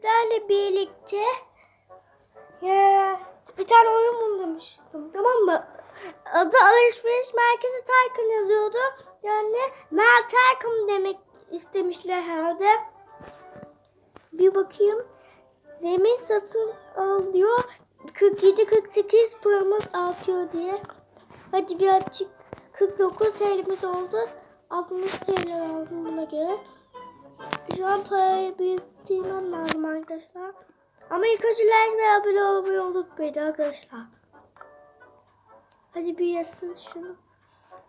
sizlerle birlikte ya, bir tane oyun bulmuştum tamam mı? Adı alışveriş merkezi Tycoon yazıyordu. Yani Mel Tycoon demek istemişler herhalde. Bir bakayım. Zemin satın al diyor. 47-48 paramız artıyor diye. Hadi bir açık. 49 TL'miz oldu. 60 TL aldım buna göre. Şu an parayı biriktirmem lazım arkadaşlar. Ama ilk önce like ve abone olmayı unutmayın arkadaşlar. Hadi bir yazsın şunu.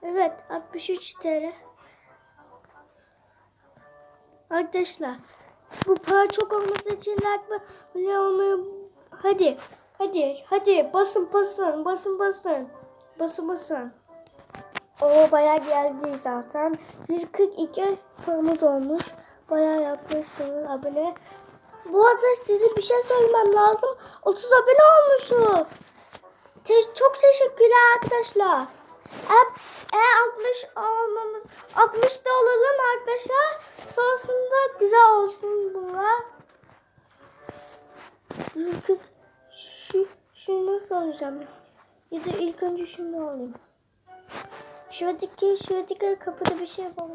Evet 63 TL. Arkadaşlar bu para çok olması için like ve abone olmayı hadi hadi hadi basın basın basın basın basın basın. O bayağı geldi zaten. 142 paramız olmuş. Bayağı yapmışsınız abone. Bu arada size bir şey söylemem lazım. 30 abone olmuşuz. Te- çok teşekkürler arkadaşlar. Eğer, eğer 60 olmamız 60 da olalım arkadaşlar. Sonrasında güzel olsun bunlar. 140 şu, şunu nasıl alacağım? Ya da ilk önce şunu alayım. Şuradaki, şuradaki kapıda bir şey var.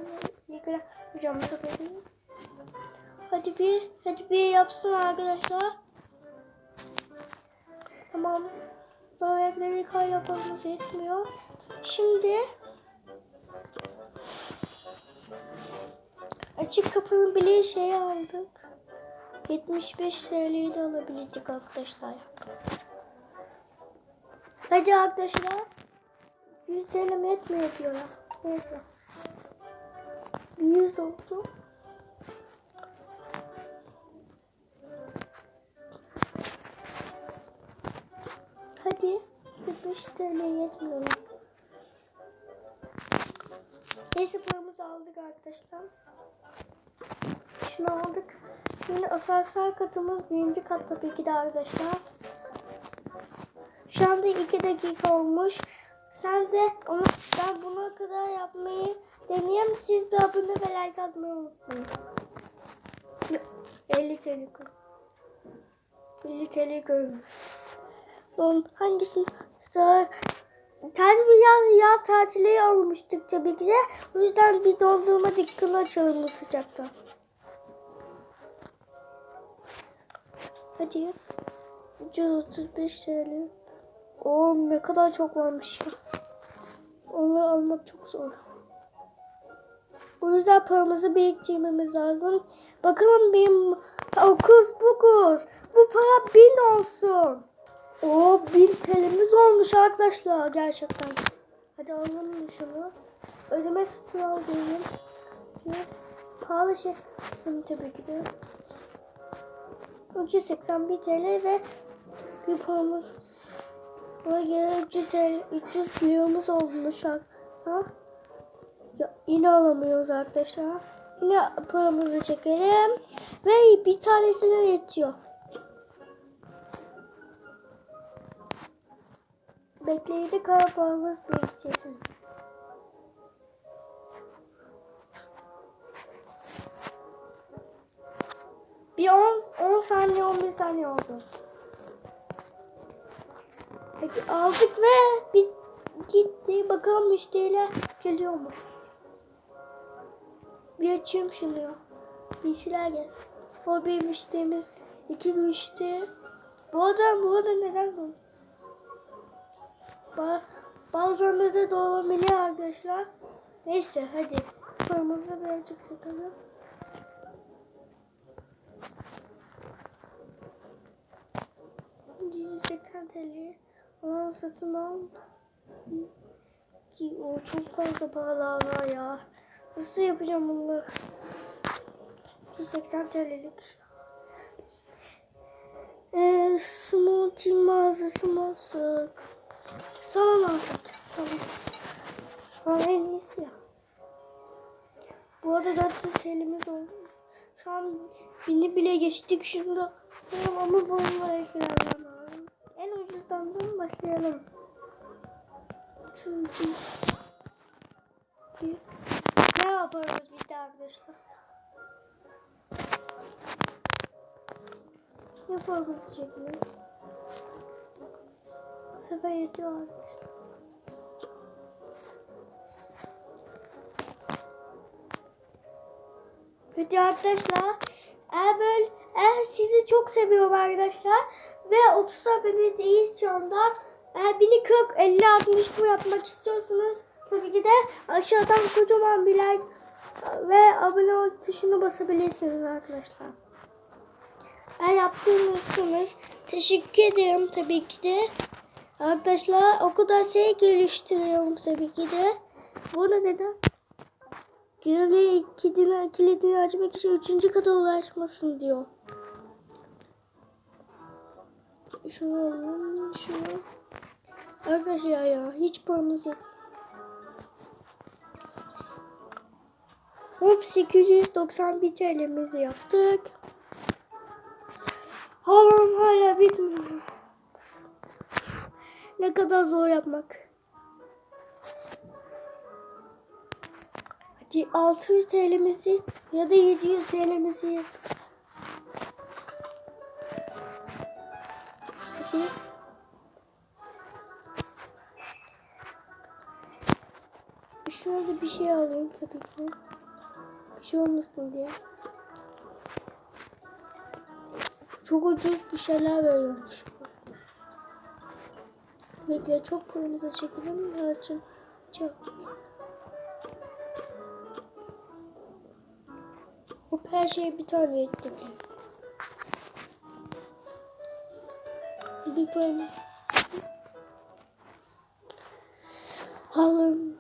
Yıkıla. Hocam tabii. Hadi bir, hadi bir yapsın arkadaşlar. Tamam. Davetleri kay yapmamız yetmiyor. Şimdi açık kapının bile şeyi aldık. 75 TL'yi de alabildik arkadaşlar. Hadi arkadaşlar. 100 TL'm yetmiyor diyorlar. Neyse. 100 oldu. Hadi. 45 TL yetmiyor. Neyse paramızı aldık arkadaşlar. Şunu aldık. Şimdi asansör katımız birinci kat tabii ki de arkadaşlar. Şu anda 2 dakika olmuş. Sen de onu ben buna kadar yapmayı deneyeyim. Siz de abone ve like atmayı unutmayın. Yok, 50 TL koy. 50 TL koymuş. Don hangisini tatil bir yaz, yaz tatili almıştık tabii ki de. O yüzden bir dondurma dükkanı açalım bu sıcakta. Hadi. 335 TL. Oo ne kadar çok varmış ya. Onları almak çok zor. Bu yüzden paramızı biriktirmemiz lazım. Bakalım benim okuz bukuz. Bu para bin olsun. Oo bin TL'miz olmuş arkadaşlar gerçekten. Hadi alalım şunu. Ödeme satın al pahalı şey. Bunu tabii ki de. 381 TL ve bir paramız Buna göre 300, TL, 300 liramız oldu şu an. Ha? Ya, yine alamıyoruz arkadaşlar. Yine paramızı çekelim. Ve bir tanesine yetiyor. Bekleyin kara paramız biriktirsin. Bir 10, 10 saniye 11 saniye oldu. Peki aldık ve bit gitti. Bakalım müşteriler geliyor mu? Bir açayım şunu ya. Birisiler gel. O bir müşterimiz. iki müşteri. Bu adam bu arada neden bu? Ba bazen de doğabiliyor arkadaşlar. Neyse hadi. Paramızı birazcık satalım. %80 TL. Onu satın al. Ki o çok fazla paralar ya. Nasıl yapacağım bunları? 180 TL'lik. Ee, smoothie mağazası mı Bu arada 400 TL'miz oldu. Şu an bini bile geçtik şunda. Ama bunlara falan. En ucuzdan da başlayalım. Çünkü ne yaparız de arkadaşlar? yine forması çekiyor. Bu sefer yetiyor arkadaşlar. Peki arkadaşlar eğer böyle sizi çok seviyorum arkadaşlar ve 30 abonedeyiz şu anda. Eğer beni 40 50 60 bu yapmak istiyorsanız tabii ki de aşağıdan kocaman bir like ve abone ol tuşuna basabilirsiniz arkadaşlar. Eğer yaptığınızsanız teşekkür ederim tabii ki de. Arkadaşlar o kadar şey geliştiriyorum tabii ki de. Bu da neden? Görevli kilidini, kilidini açmak için üçüncü kata ulaşmasın diyor. Şunu alalım, şunu. Arkadaşlar ya hiç paramız yok. Hop 891 TL'mizi yaptık. Halam hala bitmiyor. Ne kadar zor yapmak. 600 TL'mizi ya da 700 TL'mizi. Hadi. Şurada bir şey alayım tabii ki. Bir şey olmasın diye. Çok ucuz bir şeyler veriyormuş. Bekle çok kırmızı çekelim. Harcım çok. Bu her şey bir tane etti bile. Bir böyle. Halım.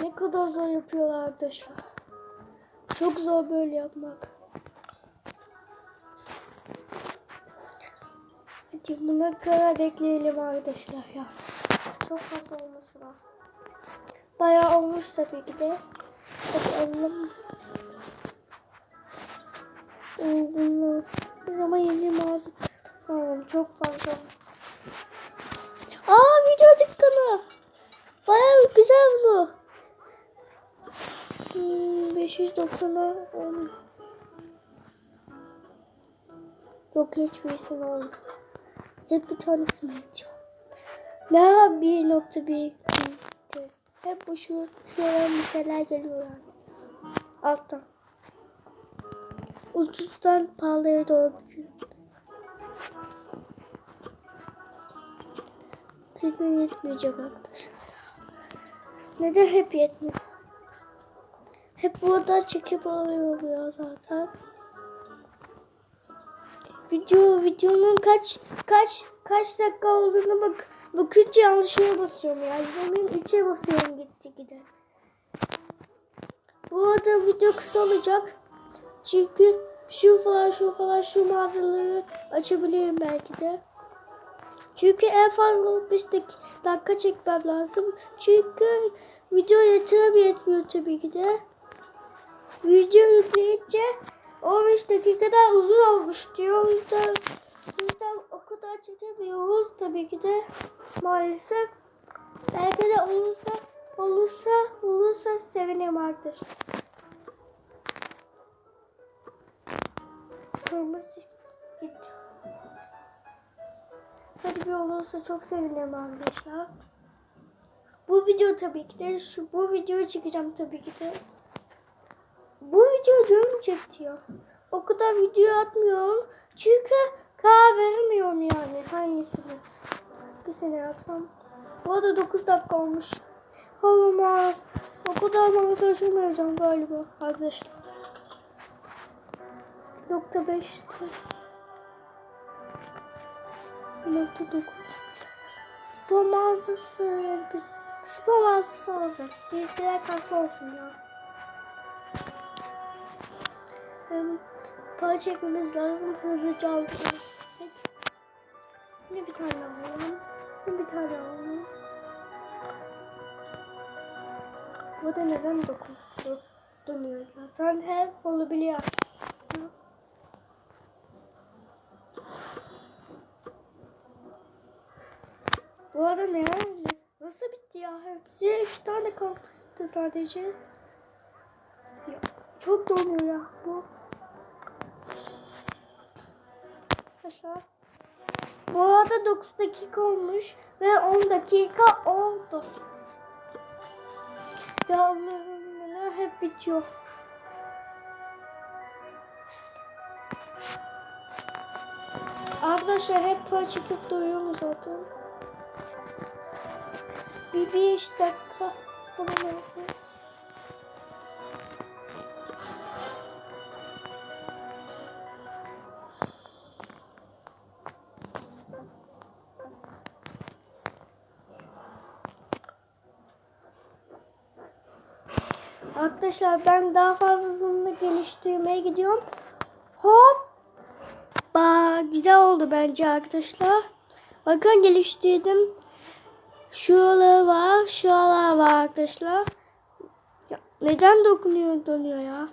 Ne kadar zor yapıyorlar arkadaşlar. Çok zor böyle yapmak. Hadi buna kadar bekleyelim arkadaşlar ya. Çok fazla olması var. Bayağı olmuş tabii ki de. Hadi alalım. Bunlar. Ama yeni lazım. Tamam çok fazla. Aa video dükkanı. Bayağı güzel bu. Hmm, 590'a on. Yok hiçbirisini olmadı. Tek bir tanesi mi yetiyor? Ne 1.1 Hep bu şu şuradan bir şeyler geliyor. Alttan. Ucuzdan pahalıya doğru gidiyor. Sizden yetmeyecek arkadaşlar. Neden hep yetmiyor? Hep burada çekip alıyor ya zaten. Video videonun kaç kaç kaç dakika olduğunu bak bakınca yanlışlığa basıyorum ya. Zemin 3'e basıyorum gitti gider. Bu arada video kısa olacak. Çünkü şu falan şu falan şu mağazaları açabilirim belki de. Çünkü en fazla 15 dak- dakika çekmem lazım. Çünkü video yeterli yetmiyor tabii ki de. Video yükleyince 15 dakikadan uzun olmuş diyor. O yüzden, o yüzden o kadar çekemiyoruz tabii ki de maalesef. Belki de olursa olursa olursa sevinirim arkadaşlar. Kırmızı gitti. Hadi bir olursa çok sevinirim arkadaşlar. Bu video tabii ki de şu bu videoyu çekeceğim tabii ki de. Bu video canım çekiyor. O kadar video atmıyorum. Çünkü karar veremiyorum yani hangisini. Hangisini yapsam. Bu arada 9 dakika olmuş. Olmaz. O kadar bana taşımayacağım galiba arkadaşlar. Nokta 5 Nokta 9 Spor mağazası biz spor mağazası hazır. Biz direkt hasta olsun ya. Hem para çekmemiz lazım hızlıca alalım. Ne bir tane alalım. Ne bir tane alalım. Bu da neden dokun? do- Donuyor zaten hep olabiliyor. Bu arada ne? Nasıl Hepsi üç tane kaldı sadece. Ya, çok donuyor ya bu. Arkadaşlar Bu arada 9 dakika olmuş ve 10 dakika oldu. Ya Allah'ım hep bitiyor. Arkadaşlar hep para çıkıp duruyorum zaten. Bir beş dakika falan olsun. Arkadaşlar ben daha fazlasını geliştirmeye gidiyorum. Hop. Ba güzel oldu bence arkadaşlar. Bakın geliştirdim. Şuralar var, şuralar var arkadaşlar. Ya, neden dokunuyor dönüyor ya?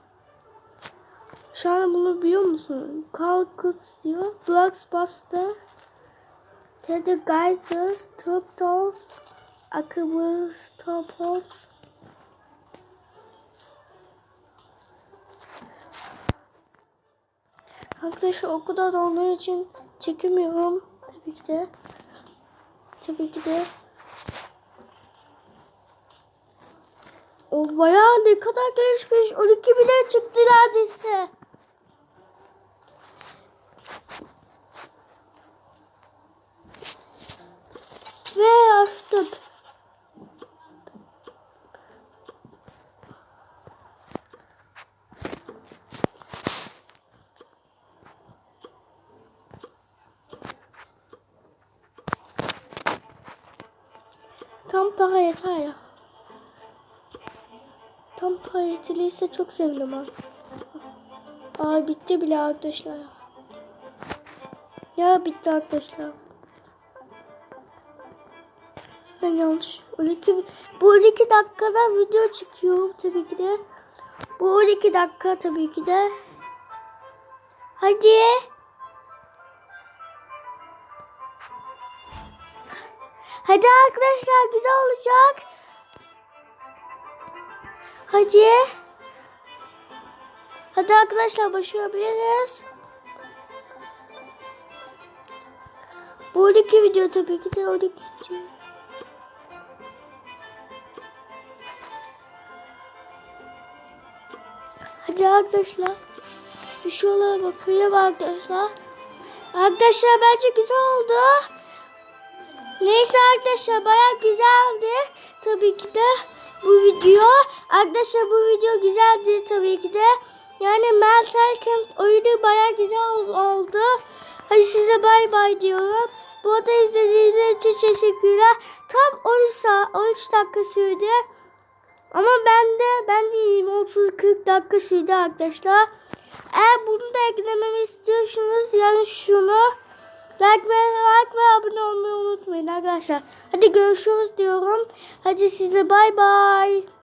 Şu an bunu biliyor musun? Calculus diyor. Blockbuster. Teddy Guides. Turtles. Akıbı Stopos. Arkadaşlar o kadar olduğu için çekemiyorum. Tabii ki de. Tabii ki de. O bayağı ne kadar gelişmiş. 12 bile çıktı neredeyse. Ve açtık. Tam para yeter ya. Tam para yeterliyse çok sevinirim ha. Aa bitti bile arkadaşlar. Ya bitti arkadaşlar. Ben yanlış. 12, bu 12 dakikada video çekiyorum tabii ki de. Bu 12 dakika tabii ki de. Hadi. Hadi arkadaşlar güzel olacak. Hadi. Hadi arkadaşlar başarabiliriz. Bu 12 video tabii ki de 12. Hadi arkadaşlar. Şuralara bakayım arkadaşlar. Arkadaşlar bence güzel oldu. Neyse arkadaşlar baya güzeldi. Tabii ki de bu video. Arkadaşlar bu video güzeldi tabii ki de. Yani Mel Erkent oyunu baya güzel ol- oldu. Hadi size bay bay diyorum. Bu arada izlediğiniz için teşekkürler. Tam 13 saat 13 dakika sürdü. Ama ben de ben de 30-40 dakika sürdü arkadaşlar. Eğer bunu da eklememi istiyorsanız yani şunu like ve like ve abone olmayı unutmayın arkadaşlar. Hadi görüşürüz diyorum. Hadi size bay bay.